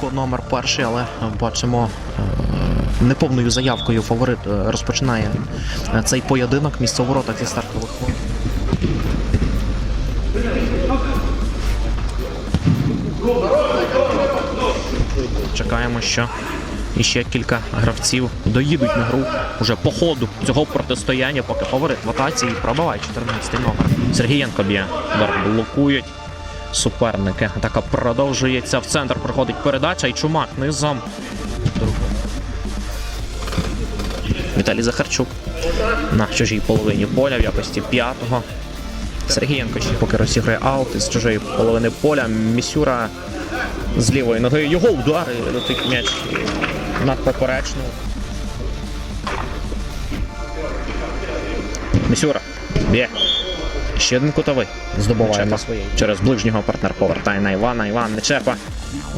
Жиленко номер перший, але бачимо е, неповною заявкою фаворит е, розпочинає е, цей поєдинок місце у воротах зі стартових хвилин. Чекаємо, що іще кілька гравців доїдуть на гру уже по ходу цього протистояння, поки фаворит в атаці і пробиває 14 номер. Сергієнко б'є. Блокують суперники. Атака продовжується. В центр проходить передача і чумак низом. Віталій Захарчук на чужій половині поля в якості п'ятого. Сергієнко ще поки розіграє аут із чужої половини поля. Місюра з лівої ноги. Його удари летить м'яч над поперечну. Місюра. Б'є. Ще один кутовий. Здобуває на своєї. Через ближнього партнер повертає на Івана. Іван Нечепа.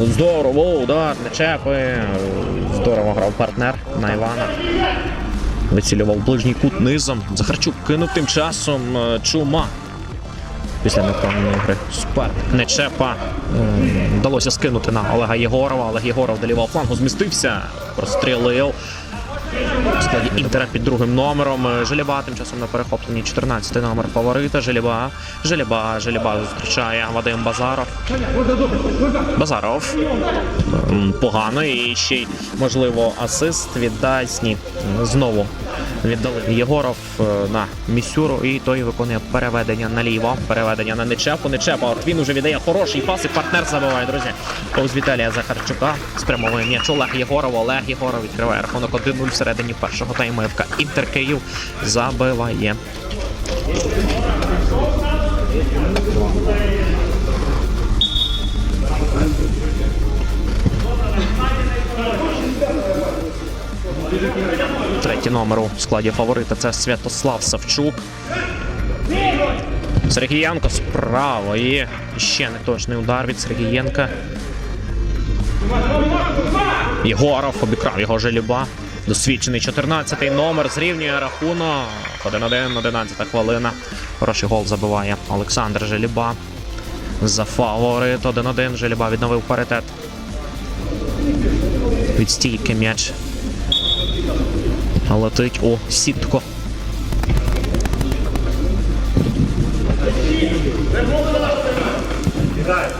Здорово, удар, Нечепи. Здорово грав партнер на Івана. Вицілював ближній кут низом. Захарчук кинув тим часом е, Чума. Після невпевненої гри суперник Нечепа. Вдалося скинути на Олега Єгорова. Олег Єгоров до лівого флангу змістився, прострілив. В складі Інтера під другим номером. Желіба тим часом на перехопленні 14 номер фаворита. Желіба. Желіба. Желіба зустрічає Вадим Базаров. Базаров. Погано і ще й можливо асист віддасть. Ні. Знову віддали Єгоров е, на Місюру, і той виконує переведення наліво. Переведення на Нечепу. Нечепа. От він уже віддає хороший пас і партнер забиває, друзі. Повз Віталія Захарчука спрямовує м'яч Олег Єгоров. Олег Єгоров відкриває рахунок 1-0 всередині першого тайму. ФК Інтер Київ забиває. Третій номер у складі фаворита це Святослав Савчук. Сергієнко справа і ще неточний удар від Сергієнка. Єгоров обікрав його Желіба. Досвідчений 14-й номер зрівнює рахунок. 1-1, 11 хвилина. Хороший гол забиває Олександр Желіба. За фаворит 1-1. Желіба відновив паритет. Від стійки м'яч летить у сітку.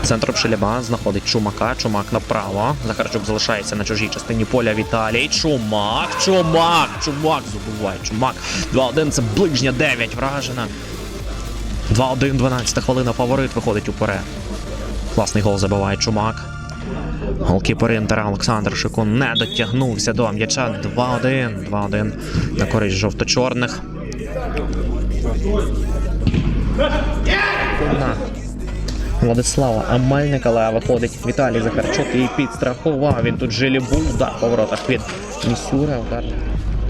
Центром Шелеба знаходить Чумака. Чумак направо. Захарчук залишається на чужій частині поля Віталій. Чумак, Чумак, Чумак забуває. Чумак. 2-1. Це ближня 9 вражена. 2-1, 12 хвилина. Фаворит виходить уперед. Класний гол забиває Чумак. Голкіпер Інтера Олександр Шикун не дотягнувся до м'яча 2-1. 2-1 на користь жовто-чорних. Владислава Амельника, але виходить Віталій Захарчук і підстрахував. Він тут Желібу удар по воротах від Місюра. Удар.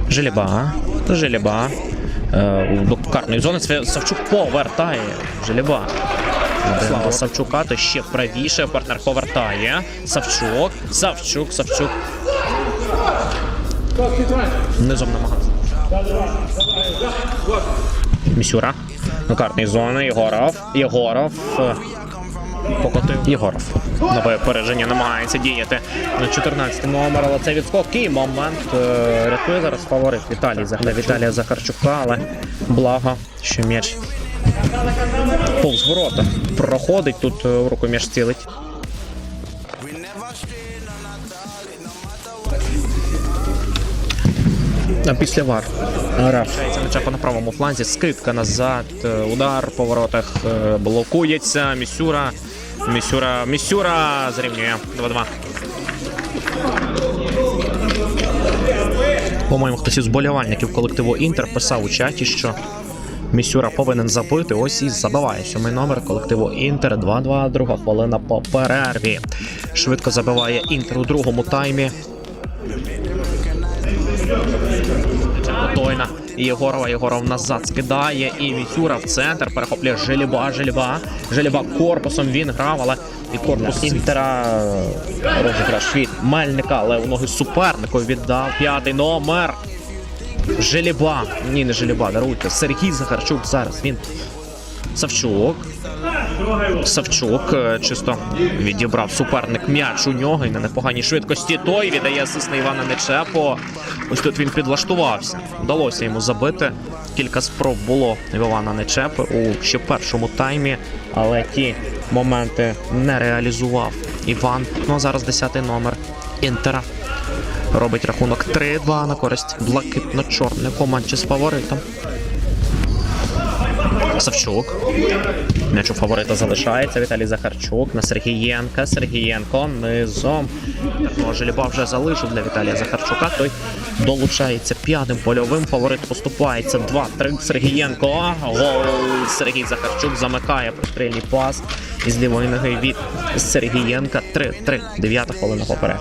Желіба. Желіба. Е, до карної зони Савчук повертає. Желіба. Слава Савчука, то ще правіше. Партнер повертає. Савчук. Савчук, Савчук. Низом намагався. Місюра. До карної зони. Єгоров. Єгоров. Покотив Єгоров. Нове опередження намагається діяти на 14 номер, але це відскок. І момент е, рятує зараз фаворит Віталій Захар. Віталія Захарчука, але благо, що м'яч повз ворота проходить. Тут е, м'яч цілить. Після вар. Грав. Начепа на правому фланзі, скидка назад, е, удар по воротах е, блокується. Місюра. Місюра. Місюра зрівнює 2-2. По-моєму, хтось із болівальників колективу Інтер писав у чаті, що Місюра повинен забити. Ось і забиває сьомий номер колективу Інтер. 2-2, друга хвилина по перерві. Швидко забиває Інтер у другому таймі. Тойна Єгорова. Єгоров назад скидає. І Місюра в центр перехоплює Желіба. Желіба. Желіба корпусом він грав, але від корпусу Інтера розіграш від Мельника, але у ноги супернику віддав п'ятий номер. Желіба. Ні, не Желіба, даруйте. Сергій Захарчук зараз. Він Савчук. Савчук е, чисто відібрав суперник м'яч у нього і на непоганій швидкості той віддає асист на Івана Нечепо. Ось тут він підлаштувався. Вдалося йому забити. Кілька спроб було в Івана Нечепи у ще першому таймі, але ті моменти не реалізував Іван. Ну а зараз 10-й номер Інтера. Робить рахунок 3-2 на користь блакитно-чорної команді з фаворитом. Савчук. М'яч у фаворита залишається. Віталій Захарчук на Сергієнка. Сергієнко низом. Такого Желіба вже залишив для Віталія Захарчука. Той долучається п'ятим польовим. Фаворит поступається 2-3. Сергієнко. Гол. Сергій Захарчук замикає прострільний пас із лівої ноги від Сергієнка. 3-3. Дев'ята хвилина поперед.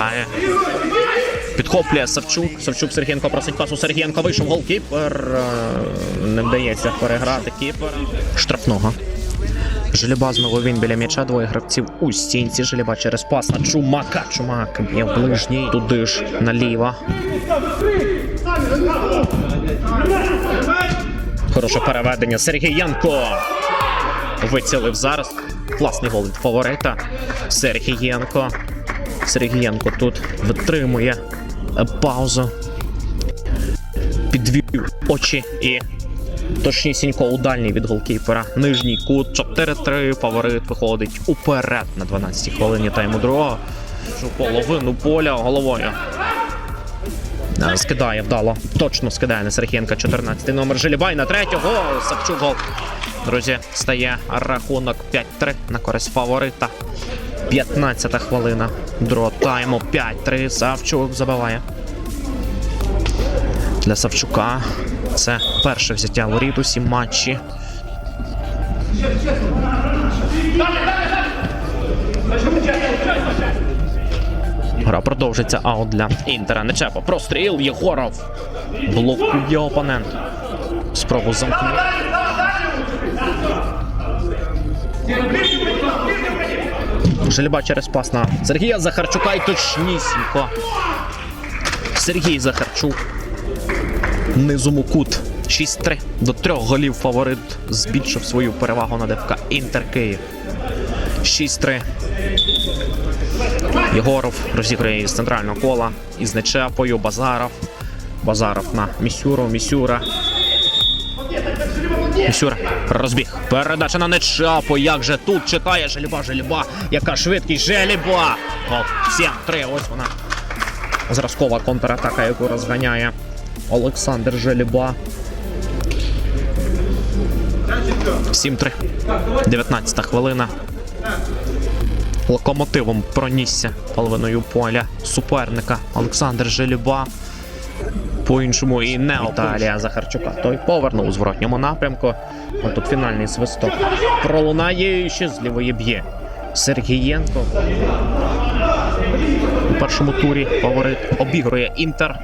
Встигає. Підхоплює Савчук. Савчук Сергієнко просить пасу. Сергієнко вийшов голкіпер. Е, Не вдається переграти кіпер. Штрафного. Желіба знову він біля м'яча. Двоє гравців у стінці. Желіба через пас на Чумака. Чумак б'є в ближній. Туди ж наліво. Хороше переведення. Сергієнко вицілив зараз. Класний гол від фаворита. Сергієнко. Сергієнко тут витримує е, паузу. Підвів очі і точнісінько у дальній від голкіпера. Нижній кут 4-3. Фаворит виходить уперед на 12-й хвилині тайму другого. Половину поля головою. Е, Скидає вдало. Точно скидає на Сергієнка 14 номер Желібай на третього. Гол! Савчук гол. Друзі, стає рахунок 5-3 на користь фаворита. 15 хвилина. Другого тайму 5-3. Савчук забиває. Для Савчука це перше взяття у сім матчі. Гра продовжиться аут для Інтера. Нечепа. Простріл Єгоров. Блокує опонент. Спробу замкнути. Желіба через пас на Сергія Захарчука і точнісінько. Сергій Захарчук. Низом кут. 6-3. До трьох голів фаворит збільшив свою перевагу над ФК Інтер Київ. 6-3. Єгоров розігрує із центрального кола із Нечепою. Базаров. Базаров на Місюру. Місюра. Місюра. Розбіг. Передача на Нечапу. Як же тут чекає Желіба, Желіба. Яка швидкість Желіба. Гол. 7-3. Ось вона. Зразкова контратака, яку розганяє Олександр Желіба. 7-3. 19 хвилина. Локомотивом пронісся половиною поля суперника Олександр Желіба. По-іншому і не Італія Захарчука. Той повернув у зворотньому напрямку. А тут фінальний свисток. Пролунає і ще з лівої б'є. Сергієнко. У першому турі фаворит обігрує Інтер.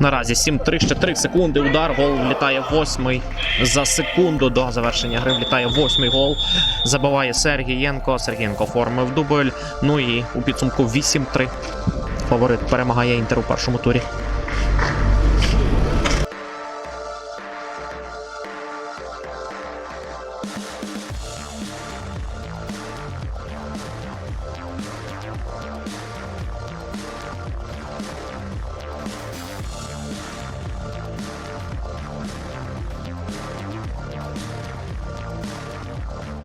Наразі 7-3, ще 3 секунди. Удар. Гол влітає восьмий. За секунду до завершення гри влітає восьмий гол. Забиває Сергієнко. Сергієнко оформив дубль. Ну і у підсумку 8-3. Фаворит перемагає Інтер у першому турі.